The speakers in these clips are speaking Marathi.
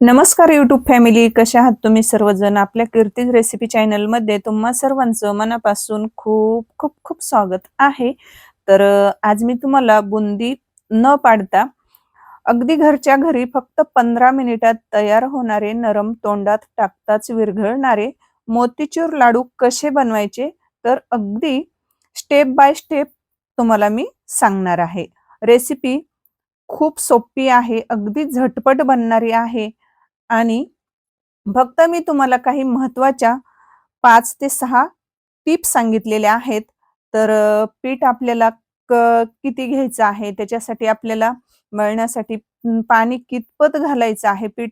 नमस्कार युट्यूब फॅमिली कशा आहात तुम्ही सर्वजण? आपल्या कीर्तीज रेसिपी चॅनलमध्ये तुम्हा सर्वांचं मनापासून खूप खूप खूप स्वागत आहे. तर आज मी तुम्हाला बुंदी न पाडता अगदी घरच्या घरी फक्त पंधरा मिनिटात तयार होणारे नरम तोंडात टाकताच विरघळणारे मोतीचूर लाडू कसे बनवायचे? तर अगदी स्टेप बाय स्टेप तुम्हाला मी सांगणार आहे. रेसिपी खूप सोपी आहे अगदी झटपट बनणारी आहे. आणि फक्त मी तुम्हाला काही महत्त्वाच्या पाच ते सहा टिप्स सांगितलेल्या आहेत. तर पीठ आपल्याला क- किती घ्यायचं आहे? त्याच्यासाठी आपल्याला मळण्यासाठी पाणी कितपत घालायचं आहे? पीठ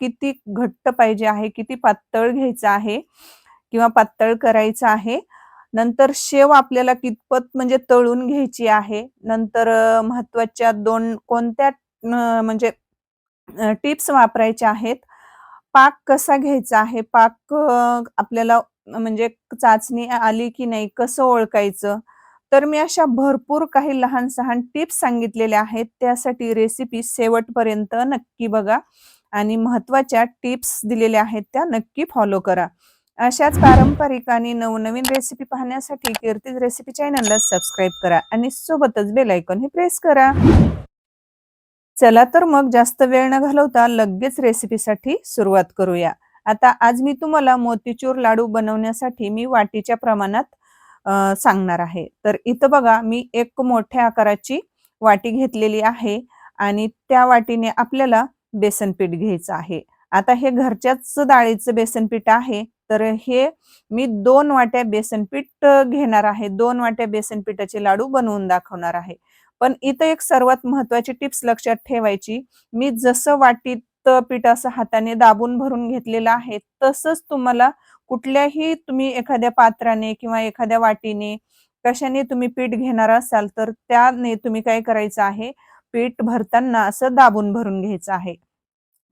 किती घट्ट पाहिजे आहे? किती पातळ घ्यायचं आहे? किंवा पातळ करायचं आहे? नंतर शेव आपल्याला कितपत म्हणजे तळून घ्यायची आहे? नंतर महत्त्वाच्या दोन कोणत्या म्हणजे टिप्स वापरायच्या आहेत. पाक कसा घ्यायचा आहे? पाक आपल्याला म्हणजे चाचणी आली की नाही कसं ओळखायचं? तर मी अशा भरपूर काही लहान सहान टिप्स सांगितलेल्या आहेत. त्यासाठी रेसिपी शेवटपर्यंत नक्की बघा आणि महत्त्वाच्या टिप्स दिलेल्या आहेत त्या नक्की फॉलो करा. अशाच पारंपरिक आणि नवनवीन रेसिपी पाहण्यासाठी कीर्तीज रेसिपी चॅनलला सबस्क्राईब करा आणि सोबतच बेलायकॉन हे प्रेस करा. चला तर मग जास्त वेळ न घालवता लगेच रेसिपीसाठी सुरुवात करूया. आता आज मी तुम्हाला मोतीचूर लाडू बनवण्यासाठी मी वाटीच्या प्रमाणात सांगणार आहे. तर इथं बघा मी एक मोठ्या आकाराची वाटी घेतलेली आहे आणि त्या वाटीने आपल्याला बेसन पीठ घ्यायचं आहे. आता हे घरच्याच डाळीचं बेसन पीठ आहे तर हे मी दोन वाट्या बेसन पीठ घेणार आहे. दोन वाट्या बेसन पिठाचे लाडू बनवून दाखवणार आहे. पण इथं एक सर्वात महत्वाची टिप्स लक्षात ठेवायची. मी जसं वाटीत पीठ असं हाताने दाबून भरून घेतलेलं आहे तसंच तुम्हाला कुठल्याही तुम्ही एखाद्या पात्राने किंवा एखाद्या वाटीने कशाने तुम्ही पीठ घेणार असाल तर त्याने तुम्ही काय करायचं आहे? पीठ भरताना असं दाबून भरून घ्यायचं आहे.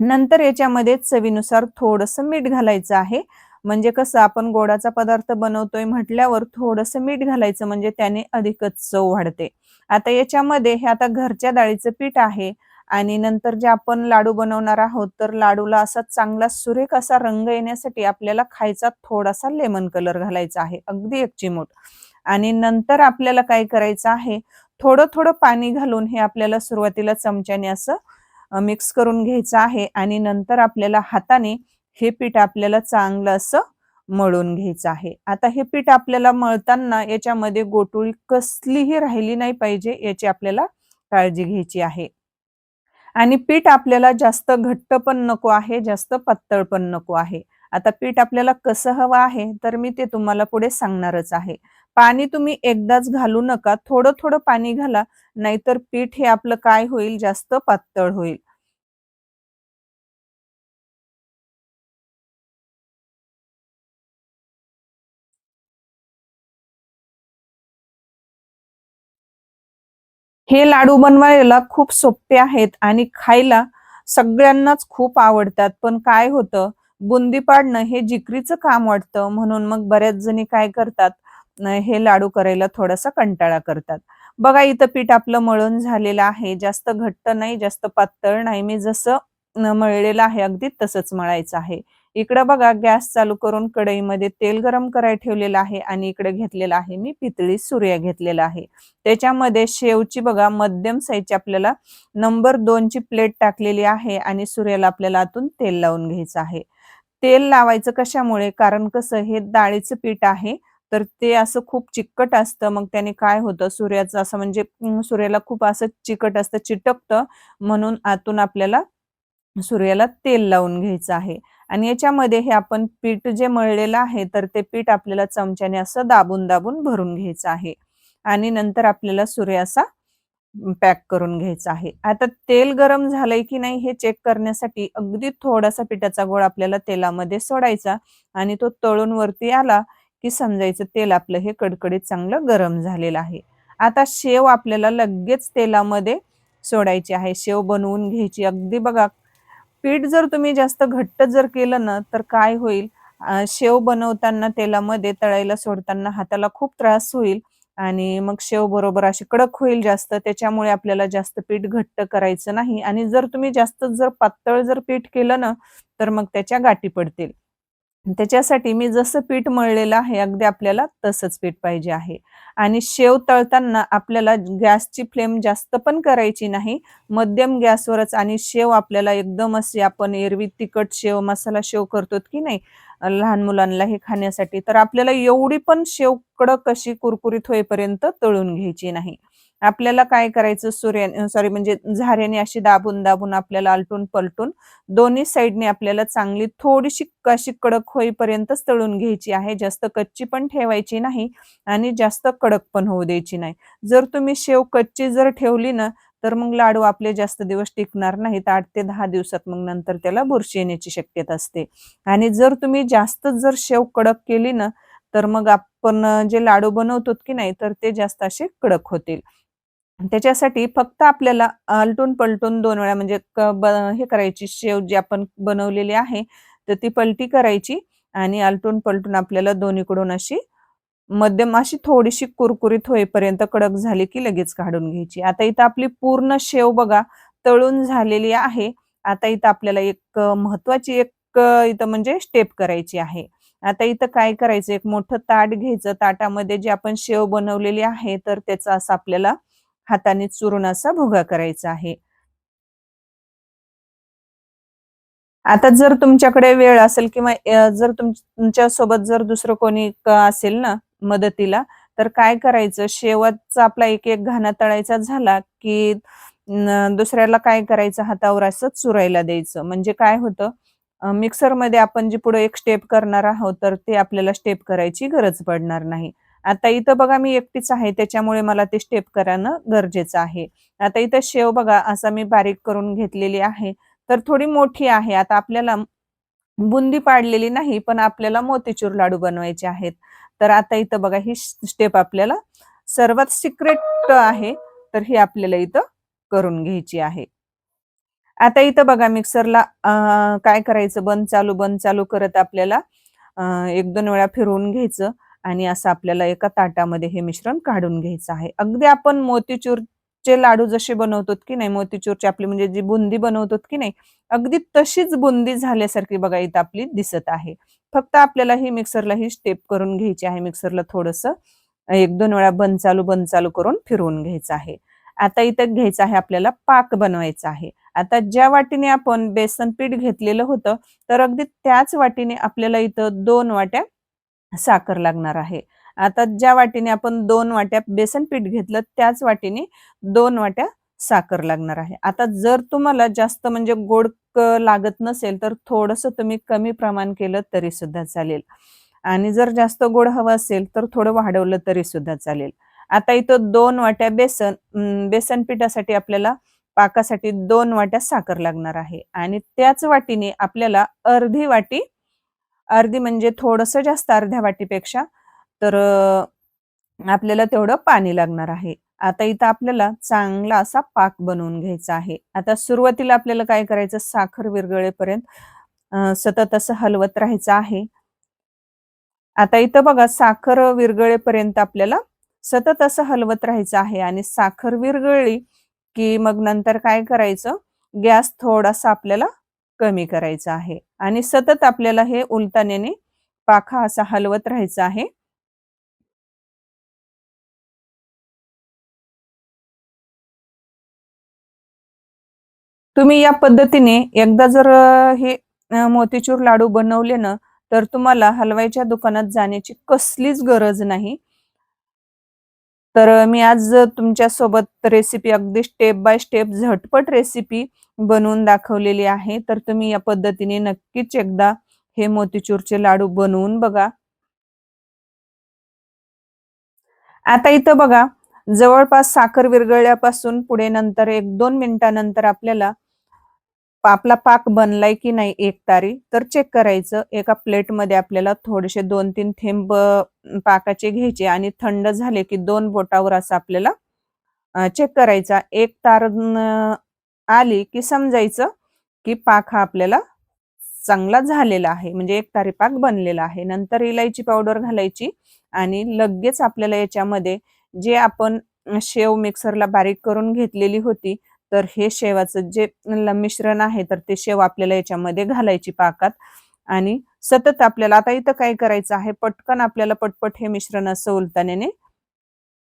नंतर याच्यामध्ये चवीनुसार थोडंसं मीठ घालायचं आहे. म्हणजे कसं आपण गोडाचा पदार्थ बनवतोय म्हटल्यावर थोडंसं मीठ घालायचं म्हणजे त्याने अधिकच चव वाढते. आता याच्यामध्ये हे आता घरच्या डाळीचं पीठ आहे आणि नंतर जे आपण लाडू बनवणार आहोत तर लाडूला असा चांगला सुरेख असा रंग येण्यासाठी आपल्याला खायचा थोडासा लेमन कलर घालायचा आहे अगदी एक चिमूट आणि नंतर आपल्याला काय करायचं आहे थोडं थोडं पाणी घालून हे आपल्याला सुरुवातीला चमच्याने असं मिक्स करून घ्यायचं आहे आणि नंतर आपल्याला हाताने हे पीठ आपल्याला चांगलं असं मळून घ्यायचं आहे. आता हे पीठ आपल्याला मळताना याच्यामध्ये गोटुळी कसलीही राहिली नाही पाहिजे याची आपल्याला काळजी घ्यायची आहे. आणि पीठ आपल्याला जास्त घट्ट पण नको आहे जास्त पातळ पण नको आहे. आता पीठ आपल्याला कसं हवं आहे तर मी ते तुम्हाला पुढे सांगणारच आहे. पाणी तुम्ही एकदाच घालू नका थोडं थोडं पाणी घाला नाहीतर पीठ हे आपलं काय होईल जास्त पातळ होईल. हे लाडू बनवायला खूप सोपे आहेत आणि खायला सगळ्यांनाच खूप आवडतात. पण काय होतं बुंदी पाडणं हे जिकरीचं काम वाटतं. म्हणून मग बऱ्याच जणी काय करतात हे लाडू करायला थोडासा कंटाळा करतात. बघा इथं पीठ आपलं मळून झालेलं आहे. जास्त घट्ट नाही जास्त पातळ नाही. मी जसं मळलेलं आहे अगदी तसंच मळायचं आहे. इकडं बघा गॅस चालू करून कढईमध्ये तेल गरम करायला ठेवलेलं आहे आणि इकडे घेतलेला आहे मी पितळी सूर्य घेतलेला आहे. त्याच्यामध्ये शेवची बघा मध्यम साईजची आपल्याला नंबर दोनची प्लेट टाकलेली आहे आणि सूर्याला आपल्याला आतून तेल लावून घ्यायचं आहे. तेल लावायचं कशामुळे? कारण कसं हे डाळीचं पीठ आहे तर ते असं खूप चिकट असतं. मग त्याने काय होतं? सूर्याचं असं म्हणजे सूर्याला खूप असं चिकट असतं चिटकतं. म्हणून आतून आपल्याला सूर्याला तेल लावून घ्यायचं आहे. आणि याच्यामध्ये हे आपण पीठ जे मळलेलं आहे तर ते पीठ आपल्याला चमच्याने असं दाबून दाबून भरून घ्यायचं आहे. आणि नंतर आपल्याला सूर्य असा पॅक करून घ्यायचा आहे. आता तेल गरम झालंय की नाही हे चेक करण्यासाठी अगदी थोडासा पिठाचा गोळा आपल्याला तेलामध्ये सोडायचा आणि तो तळून वरती आला की समजायचं तेल आपलं हे कडकडीत चांगलं गरम झालेलं आहे. आता शेव आपल्याला लगेच तेलामध्ये सोडायची आहे. शेव बनवून घ्यायची. अगदी बघा पीठ जर तुम्ही जास्त घट्ट जर केलं ना तर काय होईल? शेव बनवताना तेलामध्ये तळायला सोडताना हाताला खूप त्रास होईल आणि मग शेव बरोबर अशी कडक होईल जास्त. त्याच्यामुळे आपल्याला जास्त पीठ घट्ट करायचं नाही आणि जर तुम्ही जास्त जर पातळ जर पीठ केलं ना तर मग त्याच्या गाठी पडतील. त्याच्यासाठी मी जसं पीठ मळलेलं आहे अगदी आपल्याला तसंच पीठ पाहिजे आहे. आणि शेव तळताना आपल्याला गॅसची फ्लेम जास्त पण करायची नाही. मध्यम गॅसवरच आणि शेव आपल्याला एकदम असे आपण एरवी तिखट शेव मसाला शेव करतो की नाही लहान मुलांना हे खाण्यासाठी तर आपल्याला एवढी पण शेव कडक अशी कुरकुरीत होईपर्यंत तळून घ्यायची नाही. आपल्याला काय करायचं? सूर्याने सॉरी म्हणजे झाऱ्याने अशी दाबून दाबून आपल्याला आलटून पलटून दोन्ही साईडने आपल्याला चांगली थोडीशी अशी कडक होईपर्यंतच तळून घ्यायची आहे. जास्त कच्ची पण ठेवायची नाही आणि जास्त कडक पण होऊ द्यायची नाही. जर तुम्ही शेव कच्ची जर ठेवली ना तर मग लाडू आपले जास्त दिवस टिकणार नाहीत. आठ ते दहा दिवसात मग नंतर त्याला बुरशी येण्याची शक्यता असते. आणि जर तुम्ही जास्त जर शेव कडक केली ना तर मग आपण जे लाडू बनवतो की नाही तर ते जास्त असे कडक होतील. त्याच्यासाठी फक्त आपल्याला आलटून पलटून दोन वेळा म्हणजे हे करायची शेव जी आपण बनवलेली आहे तर ती पलटी करायची आणि आलटून पलटून आपल्याला दोन्हीकडून अशी मध्यम अशी थोडीशी कुरकुरीत होईपर्यंत कडक झाली की लगेच काढून घ्यायची. आता इथं आपली पूर्ण शेव बघा तळून झालेली आहे. आता इथं आपल्याला एक महत्वाची एक इथं म्हणजे स्टेप करायची आहे. आता इथं काय करायचं? एक मोठं ताट घ्यायचं. ताटामध्ये जे आपण शेव बनवलेली आहे तर त्याचा असं आपल्याला हाताने चुरून असा भुगा करायचा आहे. आता जर तुमच्याकडे वेळ असेल किंवा जर तुमच्यासोबत जर दुसरं कोणी असेल ना मदतीला तर काय करायचं? शेवटचा आपला एक एक घाणा तळायचा झाला की दुसऱ्याला काय करायचं? हातावर असं चुरायला द्यायचं. म्हणजे काय होतं? मिक्सरमध्ये आपण जे पुढे एक स्टेप करणार आहोत तर ते आपल्याला स्टेप करायची गरज पडणार नाही. आता इथं बघा मी एकटीच आहे त्याच्यामुळे मला ते स्टेप करणं गरजेचं आहे. आता इथं शेव बघा असा मी बारीक करून घेतलेली आहे. तर थोडी मोठी आहे आता आपल्याला बुंदी पाडलेली नाही पण आपल्याला मोतीचूर लाडू बनवायचे आहेत. तर आता इथं बघा ही स्टेप आपल्याला सर्वात सिक्रेट आहे तर ही आपल्याला इथं करून घ्यायची आहे. आता इथं बघा मिक्सरला काय करायचं? बंद चालू बंद चालू करत आपल्याला एक दोन वेळा फिरवून घ्यायचं. आणि असं आपल्याला एका ताटामध्ये हे मिश्रण काढून घ्यायचं आहे. अगदी आपण मोतीचूरचे लाडू जसे बनवतो की नाही मोतीचूरची आपली म्हणजे जी बुंदी बनवतो की नाही अगदी तशीच बुंदी झाल्यासारखी बघा इथं आपली दिसत आहे. फक्त आपल्याला ही मिक्सरला ही स्टेप करून घ्यायची आहे. मिक्सरला थोडस एक दोन वेळा बंद चालू बंद चालू करून फिरवून घ्यायचं आहे. आता इथं घ्यायचं आहे आपल्याला पाक बनवायचा आहे. आता ज्या वाटीने आपण बेसन पीठ घेतलेलं होतं तर अगदी त्याच वाटीने आपल्याला इथं दोन वाट्या साखर लागणार आहे. आता ज्या वाटीने आपण दोन वाट्या बेसन पीठ घेतलं त्याच वाटीने दोन वाट्या साखर लागणार आहे. आता जर तुम्हाला जास्त म्हणजे गोड लागत नसेल तर थोडस तुम्ही कमी प्रमाण केलं तरी सुद्धा चालेल. आणि जर जास्त गोड हवं असेल तर थोडं वाढवलं तरी सुद्धा चालेल. आता इथं दोन वाट्या बेसन बेसन पिठासाठी आपल्याला पाकासाठी दोन वाट्या साखर लागणार आहे. आणि त्याच वाटीने आपल्याला अर्धी वाटी अर्धी म्हणजे थोडस जास्त अर्ध्या वाटीपेक्षा तर आपल्याला तेवढं पाणी लागणार आहे. आता इथं आपल्याला चांगला असा पाक बनवून घ्यायचा आहे. आता सुरुवातीला आपल्याला काय करायचं? साखर विरगळेपर्यंत सतत असं हलवत राहायचं आहे. आता इथं बघा साखर विरगळेपर्यंत आपल्याला सतत असं हलवत राहायचं आहे आणि साखर विरगळली की मग नंतर काय करायचं? गॅस थोडासा आपल्याला कमी करायचा आहे. आणि सतत आपल्याला हे उलटण्याने पाखा असा हलवत राहायचा आहे. तुम्ही या पद्धतीने एकदा जर हे मोतीचूर लाडू बनवले ना तर तुम्हाला हलवायच्या दुकानात जाण्याची कसलीच गरज नाही. तर मी आज तुमच्यासोबत रेसिपी अगदी स्टेप बाय स्टेप झटपट रेसिपी बनवून दाखवलेली आहे. तर तुम्ही या पद्धतीने नक्कीच एकदा हे मोतीचूरचे लाडू बनवून बघा. आता इथं बघा जवळपास साखर विरघळल्यापासून पुढे नंतर एक दोन मिनिटानंतर आपल्याला आपला पाक बनलाय की नाही एक तारी तर चेक करायचं. एका प्लेटमध्ये आपल्याला थोडेसे दोन तीन थेंब पाकाचे घ्यायचे आणि थंड झाले की दोन बोटावर असं आपल्याला चेक करायचा. एक तार आली की समजायचं की पाक हा आपल्याला चांगला झालेला आहे. म्हणजे एक तारी पाक बनलेला आहे. नंतर इलायची पावडर घालायची आणि लगेच आपल्याला याच्यामध्ये जे आपण शेव मिक्सरला बारीक करून घेतलेली होती तर हे शेवाचं जे मिश्रण आहे तर ते शेव आपल्याला याच्यामध्ये घालायची पाकात. आणि सतत आपल्याला आता इथं काय करायचं आहे पटकन आपल्याला पटपट हे मिश्रण असं उलताने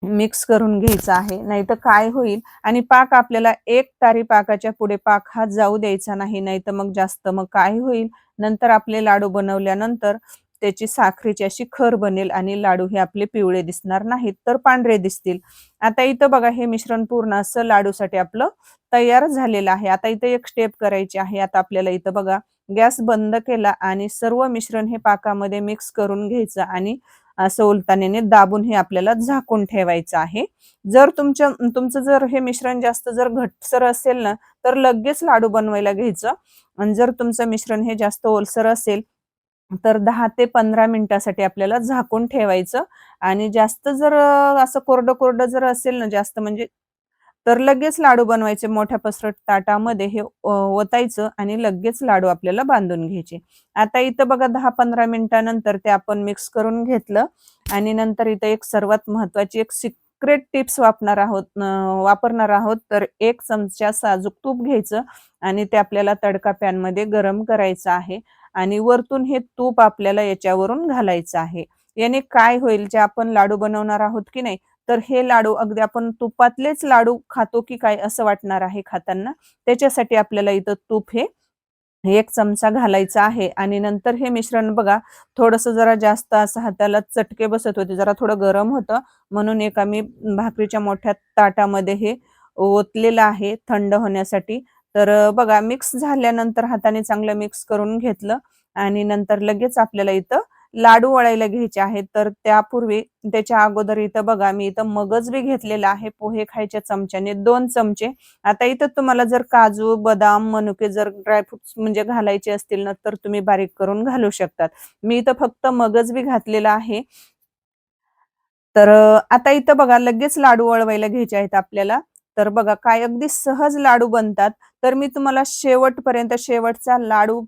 मिक्स करून घ्यायचं आहे. नाही तर काय होईल? आणि पाक आपल्याला एक तारी पाकाच्या पुढे पाक हा जाऊ द्यायचा नाही नाही तर मग जास्त मग काय होईल? नंतर आपले लाडू बनवल्यानंतर त्याची साखरेची अशी खर बनेल आणि लाडू हे आपले पिवळे दिसणार नाहीत तर पांढरे दिसतील. आता इथं बघा हे मिश्रण पूर्ण असं लाडूसाठी आपलं तयार झालेलं आहे. आता इथं एक स्टेप करायची आहे. आता आपल्याला इथं बघा गॅस बंद केला आणि सर्व मिश्रण हे पाकामध्ये मिक्स करून घ्यायचं आणि असं उलतानेने दाबून हे आपल्याला झाकून ठेवायचं आहे. जर तुमच्या तुमचं जर हे मिश्रण जास्त जर घटसर असेल ना तर लगेच लाडू बनवायला घ्यायचं. आणि जर तुमचं मिश्रण हे जास्त ओलसर असेल तर दहा ते पंधरा मिनिटासाठी आपल्याला झाकून ठेवायचं. आणि जास्त जर असं कोरडं कोरडं जर असेल ना जास्त म्हणजे तर लगेच लाडू बनवायचे. मोठ्या पसरट ताटामध्ये हे ओतायचं आणि लगेच लाडू आपल्याला बांधून घ्यायचे. आता इथं बघा दहा पंधरा मिनिटानंतर ते आपण मिक्स करून घेतलं. आणि नंतर इथं एक सर्वात महत्वाची एक सिक्रेट टिप्स वापरणार आहोत वापरणार आहोत. तर एक चमचा साजूक तूप घ्यायचं आणि ते आपल्याला तडका पॅनमध्ये गरम करायचं आहे. आणि वरतून हे तूप आपल्याला याच्यावरून घालायचं आहे. याने काय होईल जे आपण लाडू बनवणार आहोत की नाही तर हे लाडू अगदी आपण तुपातलेच लाडू खातो की काय असं वाटणार आहे खाताना त्याच्यासाठी आपल्याला इथं तूप हे एक चमचा घालायचा आहे. आणि नंतर हे मिश्रण बघा थोडस जरा जास्त असं हाताला चटके बसत होते जरा थोडं गरम होतं. म्हणून एक आम्ही भाकरीच्या मोठ्या ताटामध्ये हे ओतलेलं आहे थंड होण्यासाठी. तर बघा मिक्स झाल्यानंतर हाताने चांगलं मिक्स करून घेतलं आणि नंतर लगेच आपल्याला इथं लाडू वळायला घ्यायचे आहेत. तर त्यापूर्वी त्याच्या अगोदर इथं बघा मी इथं मगज बी घेतलेला आहे. पोहे खायच्या चमच्याने दोन चमचे. आता इथं तुम्हाला जर काजू बदाम मनुके जर ड्रायफ्रुट्स म्हणजे घालायचे असतील ना तर तुम्ही बारीक करून घालू शकतात. मी इथं फक्त मगज बी घातलेला आहे. तर आता इथं बघा लगेच लाडू वळवायला घ्यायचे आहेत आपल्याला. तर बघा काय अगदी सहज लाडू बनतात. तर मी तुम्हाला शेवटपर्यंत शेवटचा लाडू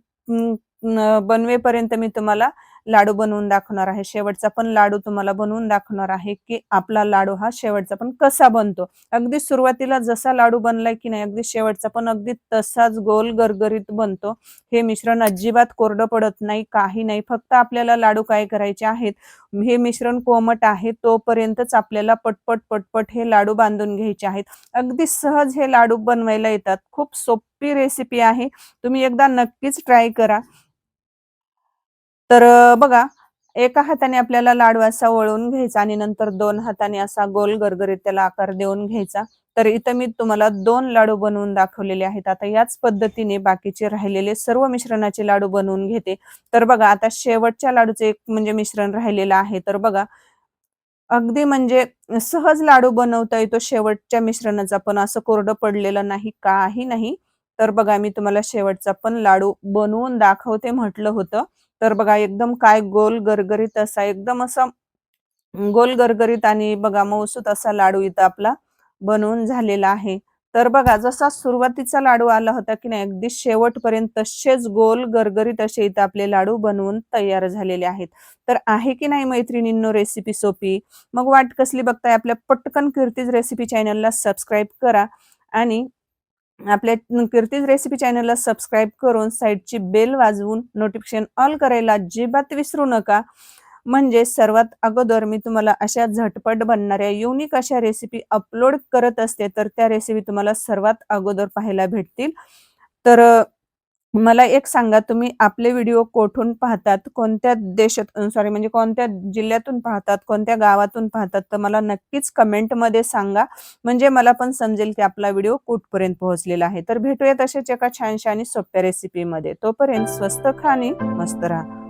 बनवेपर्यंत मी तुम्हाला लाडू बनवून दाखवणार आहे. शेवटचा पण लाडू तुम्हाला बनवून दाखवणार आहे की आपला लाडू हा शेवटचा पण कसा बनतो. अगदी सुरुवातीला जसा लाडू बनलाय की नाही अगदी शेवटचा पण अगदी तसाच गोल गरगरीत बनतो. हे मिश्रण अजिबात कोरडं पडत नाही काही नाही. फक्त आपल्याला लाडू काय करायचे आहेत हे मिश्रण कोमट आहे तोपर्यंतच आपल्याला पटपट पटपट हे लाडू बांधून घ्यायचे आहेत. अगदी सहज हे लाडू बनवायला येतात. खूप सोपी रेसिपी आहे. तुम्ही एकदा नक्कीच ट्राय करा. तर बघा एका हाताने आपल्याला लाडू असा वळून घ्यायचा आणि नंतर दोन हाताने असा गोल गरगरीत त्याला आकार देऊन घ्यायचा. तर इथं मी तुम्हाला दोन लाडू बनवून दाखवलेले आहेत. आता याच पद्धतीने बाकीचे राहिलेले सर्व मिश्रणाचे लाडू बनवून घेते. तर बघा आता शेवटच्या लाडूचे एक म्हणजे मिश्रण राहिलेलं आहे. तर बघा अगदी म्हणजे सहज लाडू बनवता येतो शेवटच्या मिश्रणाचा पण असं कोरडं पडलेलं नाही काही नाही. तर बघा मी तुम्हाला शेवटचा पण लाडू बनवून दाखवते म्हटलं होतं. तर बघा एकदम काय गोल गरगरीत असा एकदम असा गोल गरगरीत आणि बघा मौसूत असा लाडू इथं आपला बनवून झालेला आहे. तर बघा जसा सुरुवातीचा लाडू आला होता की नाही अगदी शेवटपर्यंत तसेच गोल गरगरीत असे इथं आपले लाडू बनवून तयार झालेले आहेत. तर आहे की नाही मैत्रिणींनो रेसिपी सोपी? मग वाट कसली बघताय? आपल्या पटकन कीर्तीज रेसिपी चॅनलला सबस्क्राईब करा आणि आपल्या कीर्तीज रेसिपी चॅनलला सबस्क्राईब करून साईडची बेल वाजवून नोटिफिकेशन ऑल करायला अजिबात विसरू नका. म्हणजे सर्वात अगोदर मी तुम्हाला अशा झटपट बनणाऱ्या युनिक अशा रेसिपी अपलोड करत असते तर त्या रेसिपी तुम्हाला सर्वात अगोदर पाहायला भेटतील. तर मला एक सांगा तुम्ही आपले व्हिडिओ कोठून पाहतात? कोणत्या देशात सॉरी म्हणजे कोणत्या जिल्ह्यातून पाहतात? कोणत्या गावातून पाहतात? तर मला नक्कीच कमेंटमध्ये सांगा. म्हणजे मला पण समजेल की आपला व्हिडिओ कुठपर्यंत पोहोचलेला आहे. तर भेटूया तसेच एका छानशा आणि सोप्या रेसिपीमध्ये तोपर्यंत स्वस्त खा आणि मस्त राहा.